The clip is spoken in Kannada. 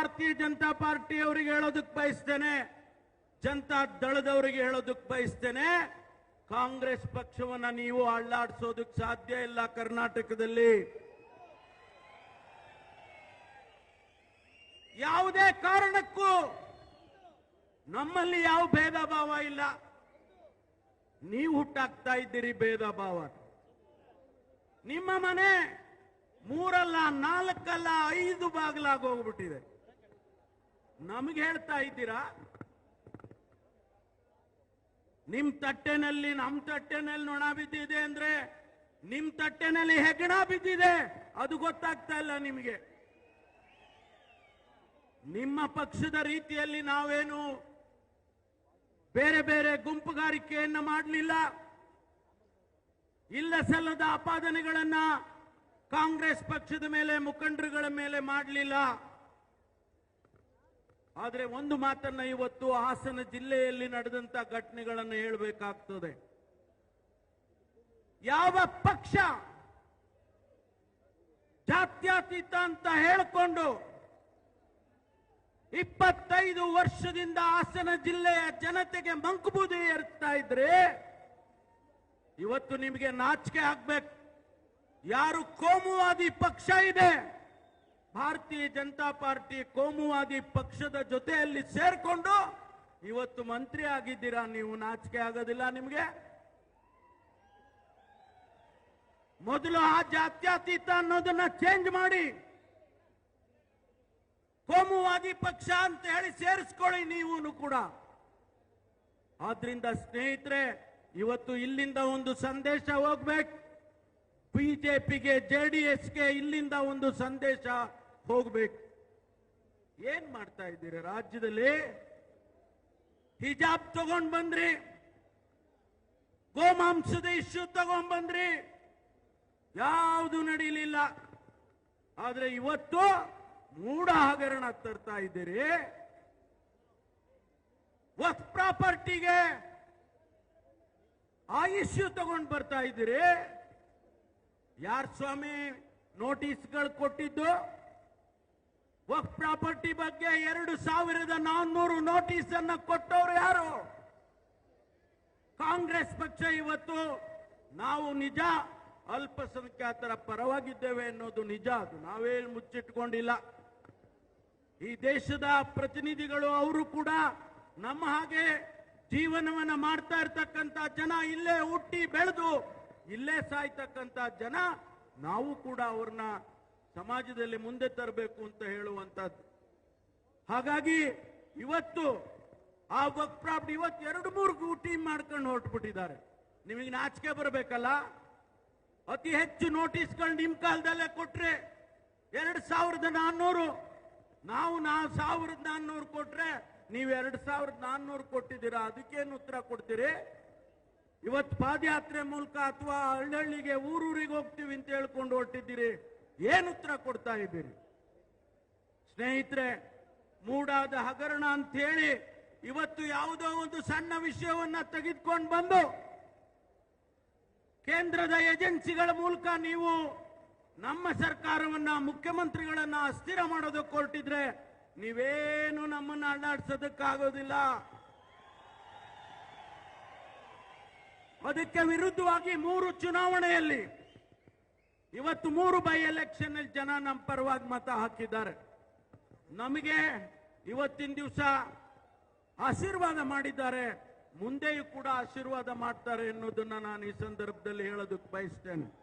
ಭಾರತೀಯ ಜನತಾ ಪಾರ್ಟಿ ಅವರಿಗೆ ಹೇಳೋದಕ್ಕೆ ಬಯಸ್ತೇನೆ, ಜನತಾ ದಳದವರಿಗೆ ಹೇಳೋದಕ್ಕೆ ಬಯಸ್ತೇನೆ. ಕಾಂಗ್ರೆಸ್ ಪಕ್ಷವನ್ನ ನೀವು ಅಳ್ಳಾಡಿಸೋದಕ್ಕೆ ಸಾಧ್ಯ ಇಲ್ಲ ಕರ್ನಾಟಕದಲ್ಲಿ. ಯಾವುದೇ ಕಾರಣಕ್ಕೂ ನಮ್ಮಲ್ಲಿ ಯಾವ ಭೇದ ಭಾವ ಇಲ್ಲ. ನೀವು ಹುಟ್ಟಾಕ್ತಾ ಇದ್ದೀರಿ ಭೇದ ಭಾವ ನಿಮ್ಮ ಮನೆ ಮೂರಲ್ಲ, ನಾಲ್ಕಲ್ಲ, ಐದು ಬಾಗಿಲಾಗಿ ಹೋಗ್ಬಿಟ್ಟಿದೆ. ನಮಗೆ ಹೇಳ್ತಾ ಇದ್ದೀರಾ? ನಿಮ್ ತಟ್ಟೆನಲ್ಲಿ, ನಮ್ ತಟ್ಟೆನಲ್ಲಿ ನೊಣ ಬಿದ್ದಿದೆ ಅಂದ್ರೆ ನಿಮ್ ತಟ್ಟೆನಲ್ಲಿ ಹೆಗಣ ಬಿದ್ದಿದೆ? ಅದು ಗೊತ್ತಾಗ್ತಾ ಇಲ್ಲ ನಿಮಗೆ. ನಿಮ್ಮ ಪಕ್ಷದ ರೀತಿಯಲ್ಲಿ ನಾವೇನು ಬೇರೆ ಬೇರೆ ಗುಂಪುಗಾರಿಕೆಯನ್ನು ಮಾಡಲಿಲ್ಲ? ಇಲ್ಲ ಸಲ್ಲದ ಆಪಾದನೆಗಳನ್ನ ಕಾಂಗ್ರೆಸ್ ಪಕ್ಷದ ಮೇಲೆ, ಮುಖಂಡರುಗಳ ಮೇಲೆ ಮಾಡಲಿಲ್ಲ? ಆದರೆ ಒಂದು ಮಾತನ್ನ ಇವತ್ತು ಹಾಸನ ಜಿಲ್ಲೆಯಲ್ಲಿ ನಡೆದಂತ ಘಟನೆಗಳನ್ನು ಹೇಳಬೇಕಾಗ್ತದೆ. ಯಾವ ಪಕ್ಷ ಜಾತ್ಯತೀತ ಅಂತ ಹೇಳಿಕೊಂಡು ಇಪ್ಪತ್ತೈದು ವರ್ಷದಿಂದ ಹಾಸನ ಜಿಲ್ಲೆಯ ಜನತೆಗೆ ಮಂಕುಬೂದಿ ಏರ್ತಾ ಇದ್ರೆ ಇವತ್ತು ನಿಮಗೆ ನಾಚಿಕೆ ಆಗ್ಬೇಕು. ಯಾರು ಕೋಮುವಾದಿ ಪಕ್ಷ ಇದೆ? ಭಾರತೀಯ ಜನತಾ ಪಾರ್ಟಿ ಕೋಮುವಾದಿ ಪಕ್ಷದ ಜೊತೆಯಲ್ಲಿ ಸೇರ್ಕೊಂಡು ಇವತ್ತು ಮಂತ್ರಿ ಆಗಿದ್ದೀರಾ? ನೀವು ನಾಚಿಕೆ ಆಗೋದಿಲ್ಲ ನಿಮಗೆ? ಮೊದಲು ಆ ಜಾತ್ಯತೀತ ಅನ್ನೋದನ್ನ ಚೇಂಜ್ ಮಾಡಿ. ಕೋಮುವಾದಿ ಪಕ್ಷ ಅಂತ ಹೇಳಿ ಸೇರಿಸ್ಕೊಳ್ಳಿ ನೀವು ಕೂಡ. ಆದ್ರಿಂದ ಸ್ನೇಹಿತರೆ, ಇವತ್ತು ಇಲ್ಲಿಂದ ಒಂದು ಸಂದೇಶ ಹೋಗ್ಬೇಕು. ಬಿಜೆಪಿಗೆ ಜೆಡಿಎಸ್ಗೆ ಇಲ್ಲಿಂದ ಒಂದು ಸಂದೇಶ. ಹೋಗ್ಬೇಕು. ಏನ್ ಮಾಡ್ತಾ ಇದ್ದೀರಿ ರಾಜ್ಯದಲ್ಲಿ? ಹಿಜಾಬ್ ತಗೊಂಡ್ ಬಂದ್ರಿ. ಗೋಮಾಂಸದ ಇಶ್ಯೂ ತಗೊಂಡ್ ಬಂದ್ರಿ. ಯಾವುದು ನಡೀಲಿಲ್ಲ. ಆದ್ರೆ ಇವತ್ತು ಮೂಢ ಹಗರಣ ತರ್ತಾ ಇದ್ದೀರಿ. ವಕ್ ಪ್ರಾಪರ್ಟಿಗೆ ಆ ಇಶ್ಯೂ ತಗೊಂಡ್ ಬರ್ತಾ ಇದ್ದೀರಿ. ಯಾರ್ ಸ್ವಾಮಿ? ನೋಟಿಸ್ಗಳು ಕೊಟ್ಟಿದ್ದು ವಕ್ ಪ್ರಾಪರ್ಟಿ ಬಗ್ಗೆ ಎರಡು ಸಾವಿರದ ನಾನ್ನೂರು ನೋಟಿಸ್ ಅನ್ನು ಕೊಟ್ಟವರು ಯಾರು? ಕಾಂಗ್ರೆಸ್ ಪಕ್ಷ ಇವತ್ತು ನಾವು ನಿಜ, ಅಲ್ಪಸಂಖ್ಯಾತರ ಪರವಾಗಿದ್ದೇವೆ ಅನ್ನೋದು ನಿಜ, ಅದು ನಾವೇನು ಮುಚ್ಚಿಟ್ಕೊಂಡಿಲ್ಲ. ಈ ದೇಶದ ಪ್ರತಿನಿಧಿಗಳು ಅವರು ಕೂಡ ನಮ್ಮ ಹಾಗೆ ಜೀವನವನ್ನ ಮಾಡ್ತಾ ಇರ್ತಕ್ಕಂಥ ಜನ ಇಲ್ಲೇ ಹುಟ್ಟಿ ಬೆಳೆದು ಇಲ್ಲೇ ಸಾಯ್ತಕ್ಕಂಥ ಜನ, ನಾವು ಕೂಡ ಅವ್ರನ್ನ ಸಮಾಜದಲ್ಲಿ ಮುಂದೆ ತರಬೇಕು ಅಂತ ಹೇಳುವಂತಹದ್ದು. ಹಾಗಾಗಿ ಇವತ್ತು ಆ ವರ್ಕ್ ಪ್ರಾಪ್ಟ್ ಇವತ್ತು ಎರಡು ಮೂರು ಟೀಮ್ ಮಾಡ್ಕೊಂಡು ಹೊರಟ್ಬಿಟ್ಟಿದ್ದಾರೆ. ನಿಮಗೆ ನಾಚಿಕೆ ಬರಬೇಕಲ್ಲ? ಅತಿ ಹೆಚ್ಚು ನೋಟಿಸ್ಗಳು ನಿಮ್ಮ ಕಾಲದಲ್ಲೇ ಕೊಟ್ರೆ ಎರಡು ಸಾವಿರದ ನಾನ್ನೂರು. ನಾವು ನಾ ಸಾವಿರದ ನಾನ್ನೂರು ಕೊಟ್ರೆ ನೀವು ಎರಡು ಸಾವಿರದ ನಾನ್ನೂರು ಕೊಟ್ಟಿದ್ದೀರಾ? ಅದಕ್ಕೇನು ಉತ್ತರ ಕೊಡ್ತೀರಿ? ಇವತ್ತು ಪಾದಯಾತ್ರೆ ಮೂಲಕ ಅಥವಾ ಹಳ್ಳಿಗೆ ಊರೂರಿಗೆ ಹೋಗ್ತೀವಿ ಅಂತ ಹೇಳ್ಕೊಂಡು ಹೊರಟಿದ್ದೀರಿ. ಏನು ಉತ್ತರ ಕೊಡ್ತಾ ಇದ್ದೀರಿ? ಸ್ನೇಹಿತರೆ, ಮೂಡಾದ ಹಗರಣ ಅಂತ ಹೇಳಿ ಇವತ್ತು ಯಾವುದೋ ಒಂದು ಸಣ್ಣ ವಿಷಯವನ್ನ ತೆಗೆದುಕೊಂಡು ಬಂದು ಕೇಂದ್ರದ ಏಜೆನ್ಸಿಗಳ ಮೂಲಕ ನೀವು ನಮ್ಮ ಸರ್ಕಾರವನ್ನ, ಮುಖ್ಯಮಂತ್ರಿಗಳನ್ನ ಅಸ್ಥಿರ ಮಾಡೋದಕ್ಕೆ ಹೊರಟಿದ್ರೆ ನೀವೇನು ನಮ್ಮನ್ನ ಅಳ್ಳಾಡ್ಸೋದಕ್ಕಾಗೋದಿಲ್ಲ ಅದಕ್ಕೆ ವಿರುದ್ಧವಾಗಿ ಮೂರು ಚುನಾವಣೆಯಲ್ಲಿ ಇವತ್ತು ಮೂರು ಬೈ ಎಲೆಕ್ಷನ್ ಅಲ್ಲಿ ಜನ ನಮ್ಮ ಪರವಾಗಿ ಮತ ಹಾಕಿದ್ದಾರೆ. ನಮಗೆ ಇವತ್ತಿನ ದಿವಸ ಆಶೀರ್ವಾದ ಮಾಡಿದ್ದಾರೆ. ಮುಂದೆಯೂ ಕೂಡ ಆಶೀರ್ವಾದ ಮಾಡ್ತಾರೆ ಎನ್ನುವುದನ್ನು ನಾನು ಈ ಸಂದರ್ಭದಲ್ಲಿ ಹೇಳೋದಕ್ಕೆ ಬಯಸ್ತೇನೆ.